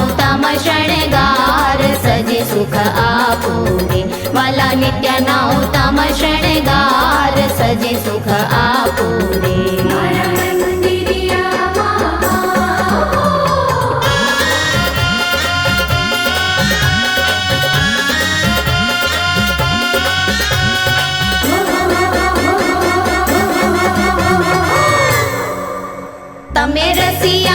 उत्तम शृणगार सजे सुख आपुरे मला नित्य नाव उत्तम शृणगार सजे सुख आपुरे તમે રસિયા